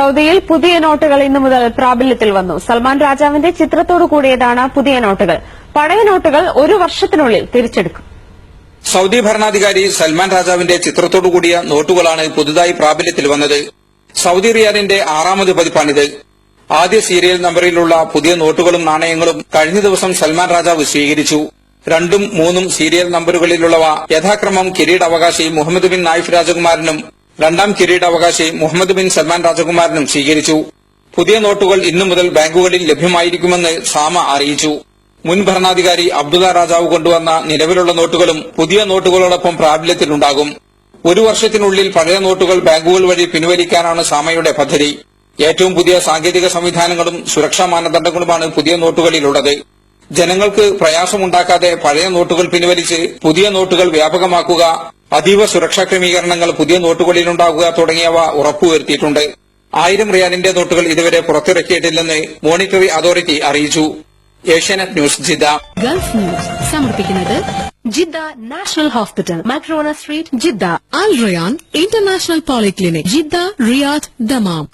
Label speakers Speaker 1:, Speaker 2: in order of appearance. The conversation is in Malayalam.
Speaker 1: സൌദിയിൽ പുതിയ നോട്ടുകൾ ഇന്നു മുതൽ പ്രാബല്യത്തിൽ വന്നു. സൽമാൻ രാജാവിന്റെ ചിത്രത്തോടു കൂടിയതാണ് പുതിയ നോട്ടുകൾ. പഴയ നോട്ടുകൾ ഒരു വർഷത്തിനുള്ളിൽ തിരിച്ചെടുക്കും.
Speaker 2: സൌദി ഭരണാധികാരി സൽമാൻ രാജാവിന്റെ ചിത്രത്തോടു കൂടിയ നോട്ടുകളാണ് പുതുതായി പ്രാബല്യത്തിൽ വന്നത്. സൌദി റിയാലിന്റെ ആറാമത് പതിപ്പാണിത്. ആദ്യ സീരിയൽ നമ്പറിലുള്ള പുതിയ നോട്ടുകളും നാണയങ്ങളും കഴിഞ്ഞ ദിവസം സൽമാൻ രാജാവ് സ്വീകരിച്ചു. രണ്ടും മൂന്നും സീരിയൽ നമ്പറുകളിലുള്ളവ യഥാക്രമം കിരീടാവകാശി മുഹമ്മദ് ബിൻ നായിഫ് രാജകുമാരനും രണ്ടാം കിരീടാവകാശി മുഹമ്മദ് ബിൻ സൽമാൻ രാജകുമാരനും സ്വീകരിച്ചു. പുതിയ നോട്ടുകൾ ഇന്നു മുതൽ ബാങ്കുകളിൽ ലഭ്യമായിരിക്കുമെന്ന് സാമ അറിയിച്ചു. മുൻ ഭരണാധികാരി അബ്ദുല്ല രാജാവ് കൊണ്ടുവന്ന നിലവിലുള്ള നോട്ടുകളും പുതിയ നോട്ടുകളോടൊപ്പം പ്രാബല്യത്തിലുണ്ടാകും. ഒരു വർഷത്തിനുള്ളിൽ പഴയ നോട്ടുകൾ ബാങ്കുകൾ വഴി പിൻവലിക്കാനാണ് സാമയുടെ പദ്ധതി. ഏറ്റവും പുതിയ സാങ്കേതിക സംവിധാനങ്ങളും സുരക്ഷാ മാനദണ്ഡങ്ങളുമാണ് പുതിയ നോട്ടുകളിലുള്ളത്. ജനങ്ങൾക്ക് പ്രയാസമുണ്ടാക്കാതെ പഴയ നോട്ടുകൾ പിൻവലിച്ച് പുതിയ നോട്ടുകൾ വ്യാപകമാക്കുക അതീവ സുരക്ഷാ ക്രമീകരണങ്ങൾ പുതിയ നോട്ടുകളിലുണ്ടാകുക തുടങ്ങിയവ ഉറപ്പുവരുത്തിയിട്ടുണ്ട്. ആയിരം റിയാലിന്റെ നോട്ടുകൾ ഇതുവരെ പുറത്തിറക്കിയിട്ടില്ലെന്ന് മോണിറ്ററി അതോറിറ്റി അറിയിച്ചു. Asianet news Jeddah
Speaker 3: gulf news സമർപ്പിക്കുന്നത് Jeddah national hospital Makarona street Jeddah al Rayan international polyclinic Jeddah Riyadh Dammam.